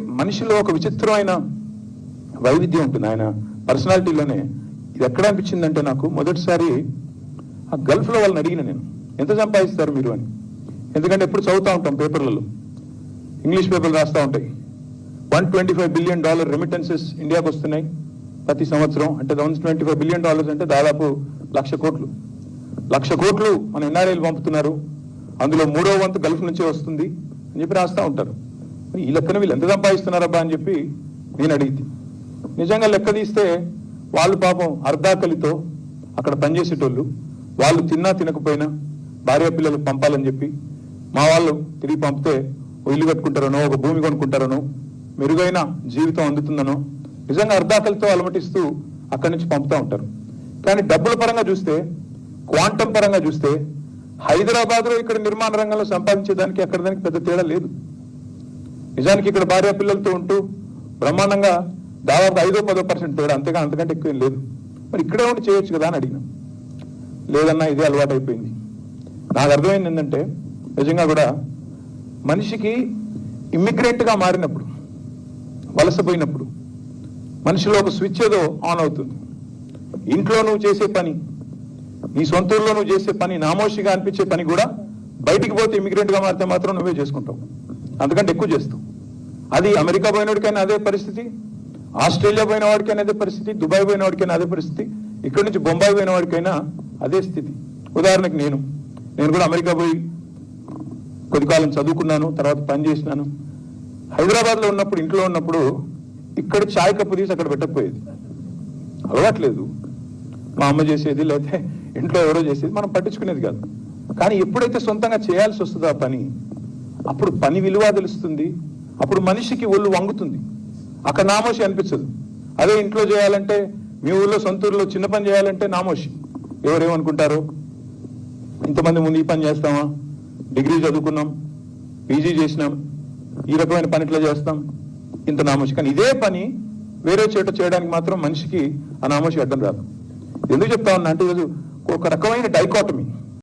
మనిషిలో ఒక విచిత్రమైన వైవిధ్యం ఉంటుంది ఆయన పర్సనాలిటీలోనే. ఇది ఎక్కడ అనిపించిందంటే నాకు మొదటిసారి ఆ గల్ఫ్లో వాళ్ళని అడిగిన నేను ఎంత సంపాదిస్తారు మీరు? అని. ఎందుకంటే ఎప్పుడు చదువుతూ ఉంటాం పేపర్లలో. ఇంగ్లీష్ పేపర్లు రాస్తూ ఉంటాయి. One twenty five billion dollar remittances ఇండియాకి వస్తున్నాయి ప్రతి సంవత్సరం. అంటే one twenty five billion dollars అంటే దాదాపు లక్ష కోట్లు. లక్ష కోట్లు మన ఎన్ఆర్ఐలు పంపుతున్నారు? అందులో మూడో వంతు గల్ఫ్ నుంచే వస్తుంది అని చెప్పి రాస్తూ ఉంటారు. ఈ లెక్కన వీళ్ళు ఎంత సంపాదిస్తున్నారబ్బా అని చెప్పి నేను అడిగింది నిజంగా లెక్క తీస్తే వాళ్ళు పాపం అర్ధాకలితో అక్కడ పనిచేసేటోళ్ళు వాళ్ళు తిన్నా తినకపోయినా భార్య పిల్లలకు పంపాలని చెప్పి మా వాళ్ళు తిరిగి పంపితే ఇల్లు కట్టుకుంటారనో ఒక భూమి కొనుక్కుంటారనో మెరుగైన జీవితం అందుతుందనో నిజంగా అర్ధాకలితో అలమటిస్తూ అక్కడి నుంచి పంపుతూ ఉంటారు. కానీ డబ్బుల పరంగా చూస్తే క్వాంటం పరంగా చూస్తే హైదరాబాద్లో ఇక్కడ నిర్మాణ రంగంలో సంపాదించేదానికి అక్కడ దానికి పెద్ద తేడా లేదు. నిజానికి ఇక్కడ భార్య పిల్లలతో ఉంటూ బ్రహ్మాండంగా దాదాపు ఐదో పదో పర్సెంట్ తేడా. అంతేగా అంతకంటే ఎక్కువ లేదు. మరి ఇక్కడే ఉండి చేయొచ్చు కదా అని అడిగినాం. లేదన్నా ఇదే అలవాటు అయిపోయింది. నాకు అర్థమైంది ఏంటంటే నిజంగా కూడా మనిషికి ఇమ్మిగ్రేట్గా మారినప్పుడు వలసపోయినప్పుడు మనిషిలో ఒక స్విచ్ ఏదో ఆన్ అవుతుంది. ఇంట్లో నువ్వు చేసే పని నీ సొంత ఊర్లో నువ్వు చేసే పని నామోషిగా అనిపించే పని కూడా బయటికి పోతే ఇమిగ్రెంట్గా మారితే మాత్రం నువ్వే చేసుకుంటావు. అంతకంటే ఎక్కువ చేస్తావు. అది అమెరికా పోయినోడికైనా అదే పరిస్థితి ఆస్ట్రేలియా పోయిన వాడికైనా అదే పరిస్థితి దుబాయ్ పోయిన వాడికైనా అదే పరిస్థితి ఇక్కడ నుంచి బొంబాయి పోయిన వాడికైనా అదే స్థితి. ఉదాహరణకు నేను నేను కూడా అమెరికా పోయి కొద్ది కాలం చదువుకున్నాను తర్వాత పని చేసినాను. హైదరాబాద్లో ఉన్నప్పుడు ఇంట్లో ఉన్నప్పుడు ఇక్కడ చాయ్ కప్పు తీసి అక్కడ పెట్టకపోయేది. అలవాట్లేదు. మా అమ్మ చేసేది లేకపోతే ఇంట్లో ఎవరో చేసేది మనం పట్టించుకునేది కాదు. కానీ ఎప్పుడైతే సొంతంగా చేయాల్సి వస్తుందో ఆ పని అప్పుడు పని విలువ తెలుస్తుంది. అప్పుడు మనిషికి ఒళ్ళు వంగుతుంది. అక్కడ నామోషి అనిపించదు. అదే ఇంట్లో చేయాలంటే మీ ఊళ్ళో సొంతూరులో చిన్న పని చేయాలంటే నామోషి. ఎవరేమనుకుంటారు? ఇంతమంది ముందు ఈ పని చేస్తామా? డిగ్రీ చదువుకున్నాం పీజీ చేసినాం ఈ రకమైన పని ఇట్లా చేస్తాం ఇంత నామోషి. కానీ ఇదే పని వేరే చోట చేయడానికి మాత్రం మనిషికి ఆ నామోషి అడ్డం రాదు. ఎందుకు చెప్తా ఉన్నా అంటే ఈరోజు ఒక రకమైన డైకాటమీ.